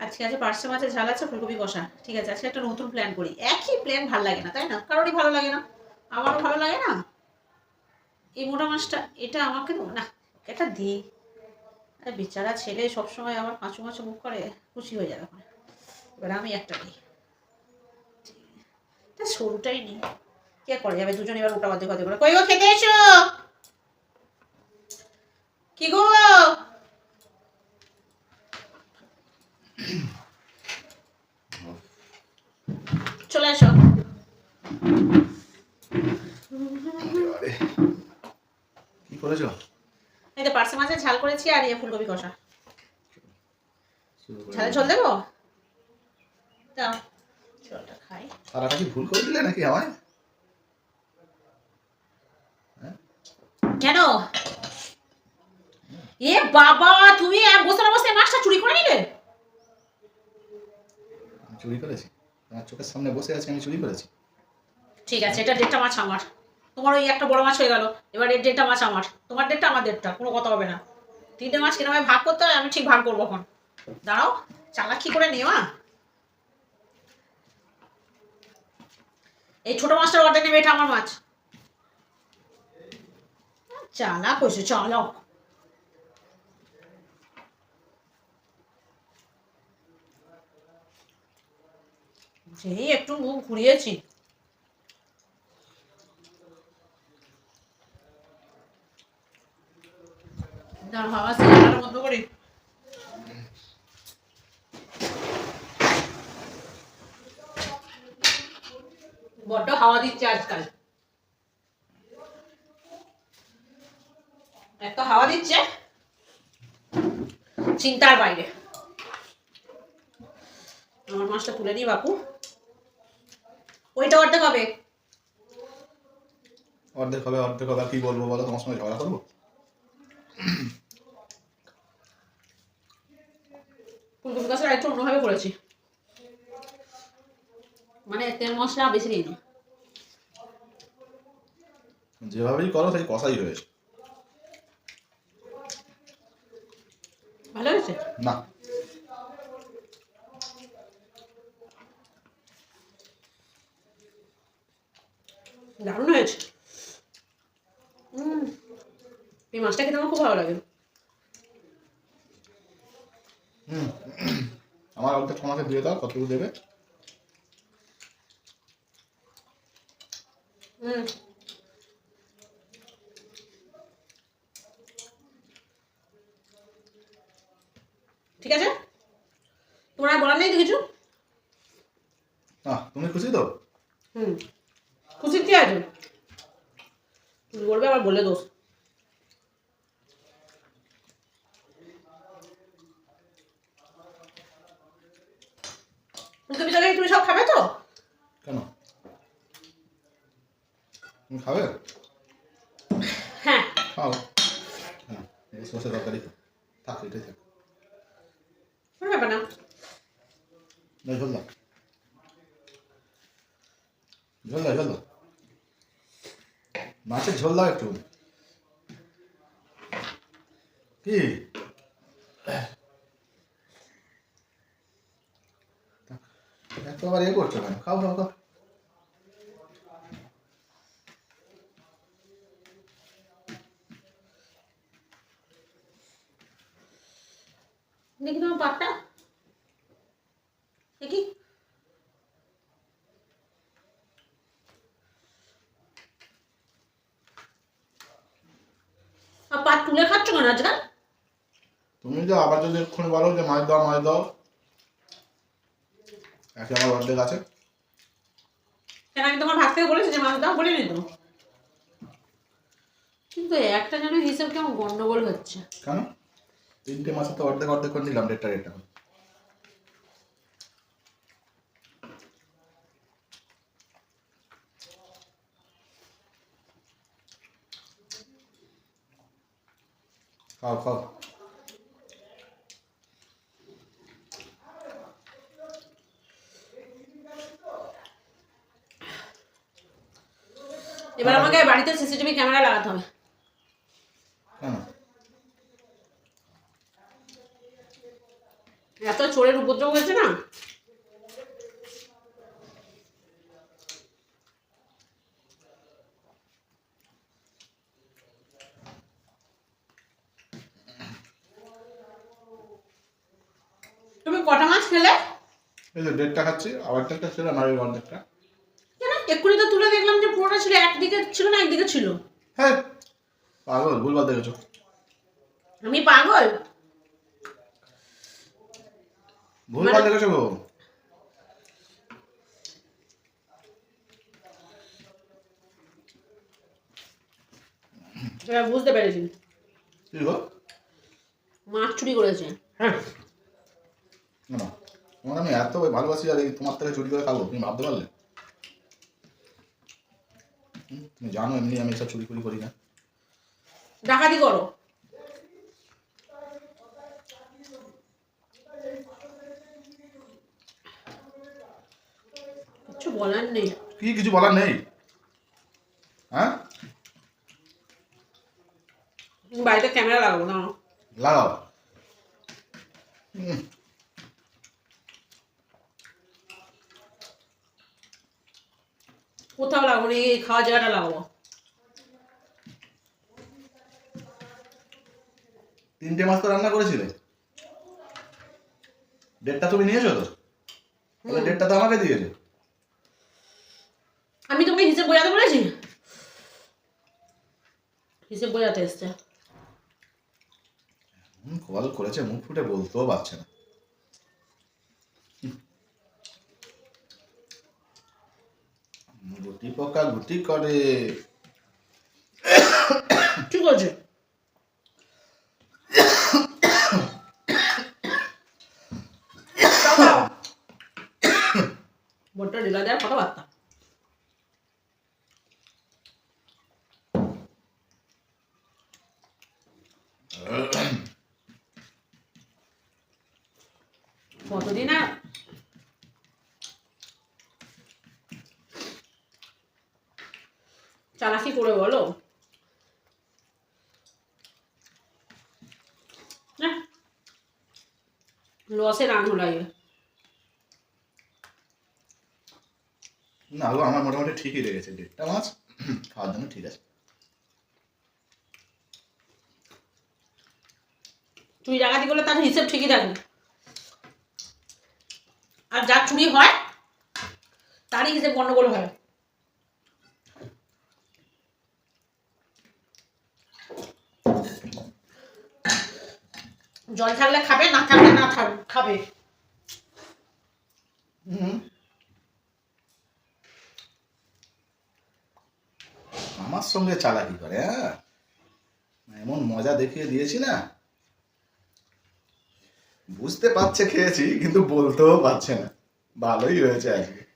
আজকে আছে পার্শ্ব মাছের ঝাল আছে, ফুলকপি কষা। ঠিক আছে, আজকে একটা নতুন প্ল্যান করি। একই প্ল্যান ভালো লাগে না, তাই না? কারোরই ভালো লাগে না। আমারও ভালো লাগে না? এই মোটা মাছটা, এটা আমাকে দেবো? না, এটা দিই। আরে বেচারা ছেলে সবসময় আমার কাঁচু মাছু মুখ করে, খুশি হয়ে যাবে। এবার আমি একটা দিই। এটা সরুটাই নিই। কে করে যাবে? দুজন এবার ওটা বাদে বাদে করে কই গো, খেতে এসো? কি গো? চলে এসো কি করেছ? এই তো পার্সে মাছের ঝাল করেছি আর ইয়ে ফুলকপি কষা। ঝালে ঝোল দেবো? দাও ঝোলটা খাই। সারাটা কি ভুল করে দিলে নাকি আমায়? কেন? এ বাবা তুমি এক বছর অবস্থায় মাছটা চুরি করে নিলে? চুরি করেছি। তোমার চোখের সামনে বসে আছি, আমি চুরি করেছি। ঠিক আছে, এটা ডেটটা মাছ আমার। তোমার ওই একটা বড় মাছ হয়ে গেল, এবার এর ডেটটা মাছ আমার। তোমার ডেটটা আমার ডেটটা কোনো কথা হবে না। তিনটে মাছ কীরকম ভাগ করতে হয়, আমি ঠিক ভাগ করব এখন। দাঁড়াও, চালাকি করে নেওয়া এই ছোট মাছটার অর্ডার নেবে, এটা আমার মাছ। চালাক হয়েছে, চালাক। যেই একটু মুখ ঘুরিয়েছি। বড্ড হাওয়া দিচ্ছে আজকাল। এত হাওয়া দিচ্ছে, চিন্তার বাইরে। আমার মাছটা তুলে নিই বাপু। ওইটা অর্ধেক হবে। অর্ধেক হবে অর্ধেক হবে আর কি বলব বলো তোমার সঙ্গে ঝগড়া করব? ফুলকপি একটু অন্যভাবে করেছি। মানে তেল মশলা বেশি দিইনি যেভাবেই করো সেই কষাই হয়েছে ভালো হয়েছে? না। দারুণ হয়েছে। এই মাছটা খেতে আমার খুব ভালো লাগে। হুম আমার অর্ধেক তোমাকে দিয়ে দাও কতটুকু দেবে? হুম ঠিক আছে তোমার আর বলার নেই তো কিছু না তুমি খুশি তো হুম খুশি কি আছে তুমি বলবে আবার বলে দোষ। তরকারি তুমি সব খাবে তো? কেন? তুমি খাবে? হ্যাঁ। খাও। হ্যাঁ বসে বসে তরকারি থাক এটাই থাক। কোনো ব্যাপার না। না ঝোল দাও। ঝোল দাও ঝোল দাও। মাছের ঝোল দাও একটু। কি? এত আবার এ করছ কেন? খাও খাও খাও। দেখি তোমার পাটটা দেখি আর পাট তুলে খাচ্ছ কেন আজকাল? তুমি যে আবার যদি এক্ষুনি বলো যে মাছ দাও মাছ দাও। একে আমার অর্ধেক আছে। কেন আমি তোমার ভাত থেকে বলেছি যে মাছ দাও বলিনি তো কিন্তু একটা যেন হিসাব কেমন গন্ডগোল হচ্ছে। কেন? তিনটে মাসে তো অর্ধেক অর্ধেক করে নিলাম ডেটটা দেড়টা খাও খাও এবার আমাকে বাড়িতে সিসিটিভি ক্যামেরা লাগাতে হবে। এত চোরের উপদ্রব হয়েছে না তুমি কটা মাছ খেলে এই যে দেড়টা খাচ্ছি আবার একটা ছিল আমার এই অর্ধেকটা কেন? এক্ষুনি তো তুলে দেখলাম যে পুরোটা ছিল একদিকে ছিল না একদিকে ছিল। হ্যাঁ পাগল ভুলভাল দেখেছ। আমি পাগল? ভুলভাল দেখেছ গো। এবার বুঝতে পেরেছি। কি গো? মাছ চুরি করেছে। হ্যাঁ। না। তোমার আমি এত ভালোবাসি আর এই তোমার থেকে চুরি করে খাব তুমি ভাবতে পারলে? তুমি জানো এমনি আমি এসব চুরি ফুরি করি না। ডাকাতি করো। কিছু বলার নেই। কি কিছু বলার নেই? হ্যাঁ? বাড়িতে ক্যামেরা লাগাবো না লাগাও। হুম, না এই খাওয়া জায়গাটা লাগাবো তিনটে মাস তো রান্না করেছিলে? ডেটটা তুমি নিয়েছো তো? তাহলে ডেটটা তো আমাকে দিয়েছে। আমি তোকে হিসেব বোঝাতে বলেছি? হিসেব বোঝাতে এসছে। কল করেছে মুখ ফুটে বলতেও পারছে না হুম, গুটি পোকা গুটি করে। ঠিক আছে। বড্ড ঢিলা দেওয়ার কথাবার্তা কতদিন আর চালাকি করে বলো। লসে রান হলো না আমার মোটামুটি ঠিকই লেগেছে ডেটটা মাছ। খাওয়ার জন্য ঠিক আছে। চুরি ডাকাতি করলে তার হিসেব ঠিকই থাকবে। আর যা চুরি হয় তারই হিসেব গন্ডগোল হয়। জল থাকলে খাবে, না থাকলে না খাবে। আমার সঙ্গে চালাকি করে হ্যাঁ? এমন মজা দেখিয়ে দিয়েছি না? বুঝতে পারছে খেয়েছি, কিন্তু বলতেও পারছে না। ভালোই হয়েছে আজকে।